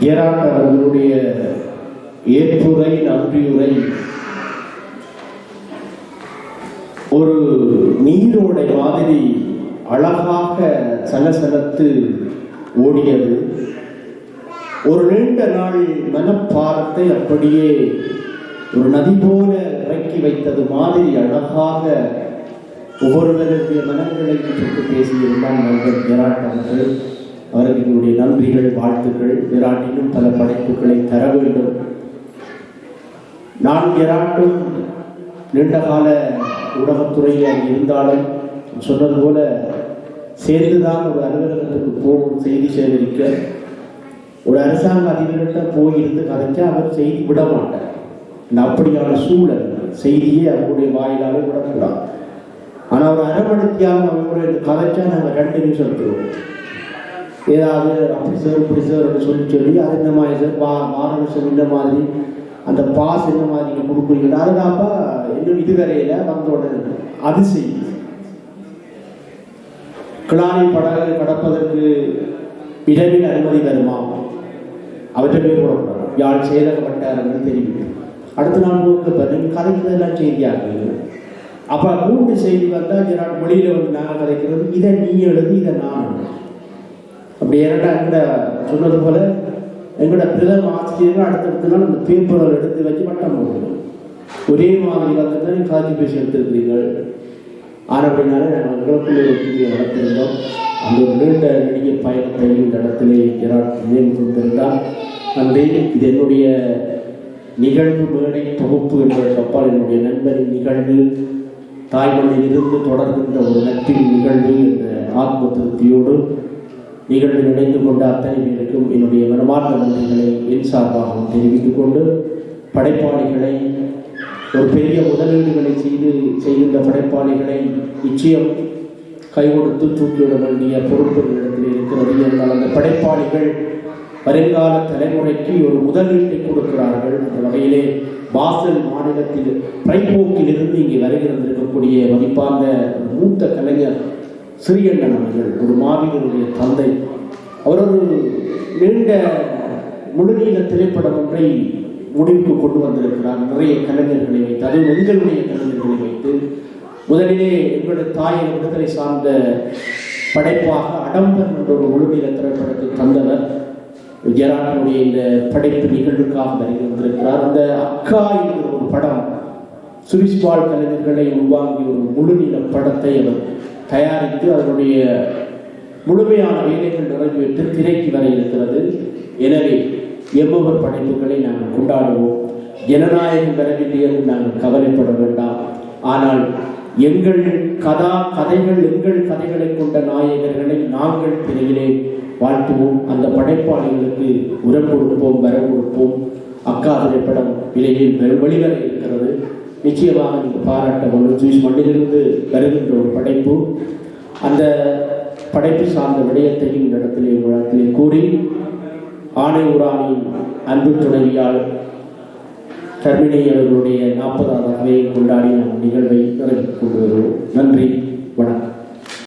Gerard அவர்களுடைய ஏற்புரை நன்றியுரை. ஒரு நீரோடை மாதிரி அழகாக சலசலத்து ஓடியது. ஒரு நீண்ட நாள் மனப்பாரத்தை அப்படியே ஒரு நதி போல இறக்கி வைத்தது மாதிரி அழகாக ஒவ்வொருவருடைய மனங்களை தொட்டு பேசியிருந்தான் நண்பர் விராட் அவர்கள். அவருக்கு என்னுடைய நன்றிகள் வாழ்த்துக்கள் விராட்டிலும் பல படைப்புகளை தர வேண்டும். நான் விராட்டும் நீண்டகால ஊடகத்துறையில் இருந்தாலும் சொன்னது போல சேர்ந்துதான் ஒரு அலுவலகத்துக்கு போகும் செய்தி சேகரிக்க. ஒரு அரசாங்க அதிபர்கிட்ட போயிருந்து கதைச்சா அவர் செய்தி விட மாட்டார். அப்படியான சூழல் செய்தியே அவருடைய வாயிலாக விடக்கூடாது. ஆனால் ஒரு அரவணைத்தியாக அவங்களோட கதைச்சா நாங்கள் ரெண்டு நிமிஷம் இருக்கிறோம் ஏதாவது அப்படி சார் இப்படி சார் அப்படின்னு சொல்லி சொல்லி அது இந்த மாதிரி சார் பா மாரவிஷம் இந்த மாதிரி அந்த பாஸ் என்ன மாதிரி நீங்கள் கொடுக்குறீங்க? அதுதாப்பா இன்னும் இதுவரையில் வந்த உடனே அதிசயம். கிளானி கிளாரி படகு கடப்பதற்கு இரவில் அனுமதி தருமா? அவற்றை போய் போடக்கூடாது யாழ் செயலகப்பட்டார் என்று தெரிவிக்கும் அடுத்த நாள் முழுக்க பாருங்க கதைக்கிறதெல்லாம் செய்தியாக. அப்போ மூன்று செய்தி வந்தால் ஜெராட் மொழியில் வந்து நாங்கள் கதைக்கிறது இதை நீ எழுதி இதை நான் எழுது. அப்படி ஏன்னா எங்கட சொன்னது போல எங்களோட பிரதம ஆசிரியர்கள் அடுத்தடுத்த நாள் அந்த பேப்பரை எடுத்து வச்சு பட்டம் போடுவோம் ஒரே மாதிரி தான் காட்சி பேசி எடுத்திருக்கிறீர்கள். ஆனப்படினால நாங்கள் எங்களுக்குள்ளே ஒரு தீவியை வளர்த்திருந்தோம் அந்த ஒரு நீண்ட நெடிய பயணத்தை இந்த இடத்திலே ஜெராட் நினைவு கொடுத்திருந்தார் நன்றி. இது என்னுடைய நிகழ்வு மேடை தொகுப்பு என்ற கப்பால் என்னுடைய நண்பரின் நிகழ்வு. தாய்மண்ணில் இருந்து தொடர்கின்ற ஒரு நட்பின் நிகழ்வு என்ற ஆத்ம திருப்தியோடு நிகழ்வில் இணைந்து கொண்ட அத்தனை பேருக்கும் என்னுடைய மனமார்ந்த நன்றிகளை என் சார்பாகவும் தெரிவித்துக் கொண்டு படைப்பாளிகளை ஒரு பெரிய முதலீடுகளை செய்து செய்கின்ற படைப்பாளிகளை நிச்சயம் கை கொடுத்து தூக்கிவிட வேண்டிய பொறுப்புகளிடத்தில் இருக்கிறது. என்றால் அந்த படைப்பாளிகள் வருங்கால தலைமுறைக்கு ஒரு முதலீட்டை கொடுக்கிறார்கள். அந்த வகையிலே பாசல் மாநிலத்தில் பிரைபோக்கிலிருந்து இங்கே வருகிறது இருக்கக்கூடிய மதிப்பார்ந்த மூத்த கலைஞர் சிறியண்ணன் அவர்கள் ஒரு மாவீரனுடைய தந்தை அவர் ஒரு நீண்ட முழுநீள திரைப்படம் ஒன்றை முடிவுக்கு கொண்டு வந்திருக்கிறார். நிறைய கலைஞர்களை வைத்து அதுவும் எங்களுடைய கலைஞர்களை வைத்து முதலிலே எங்களுடைய தாயின் விடுதலை சார்ந்த படைப்பாக அடம்பன் என்ற ஒரு முழுநீள திரைப்படத்தை தந்தவர் ஜெரானுடைய இந்த படைப்பு நிகழ்வுக்காக வருகை வந்திருக்கிறார். அந்த அக்கா என்கிற ஒரு படம் சுவிஸ்பால் கலைஞர்களை உருவாங்கிய ஒரு முழுநீள படத்தை அவர் தயாரித்து அதனுடைய முழுமையான வேலைகள் நிறைவேற்று திரைக்கு வர இருக்கிறது. எனவே எவ்வொரு படைப்புகளை நாங்கள் கொண்டாடுவோம்? ஜனநாயகம் வரவில்லை நாங்கள் கவலைப்பட வேண்டாம். ஆனால் எங்கள் கதா கதைகள் எங்கள் கதைகளை கொண்ட நாயகர்களை நாங்கள் திரையிலே வாழ்த்துவோம். அந்த படைப்பாளிகளுக்கு உரம் கொடுப்போம் வரம் கொடுப்போம். அக்கா திரைப்படம் விலையில் வெளிவர இருக்கிறது. நிச்சயமாக நீங்கள் பாராட்ட வேண்டும் சுவிஸ் மண்ணிலிருந்து வருகின்ற ஒரு படைப்பு. அந்த படைப்பு சார்ந்த விடயத்தையும் இந்த இடத்திலே இந்த இடத்திலே கூறி ஆணை உரானின் அன்பு துணைவியால் கர்மிணி அவர்களுடைய நாற்பதாவது அவையை கொண்டாடி நாம் நிகழ்வை நிறைவு கொண்டு வருவோம். நன்றி.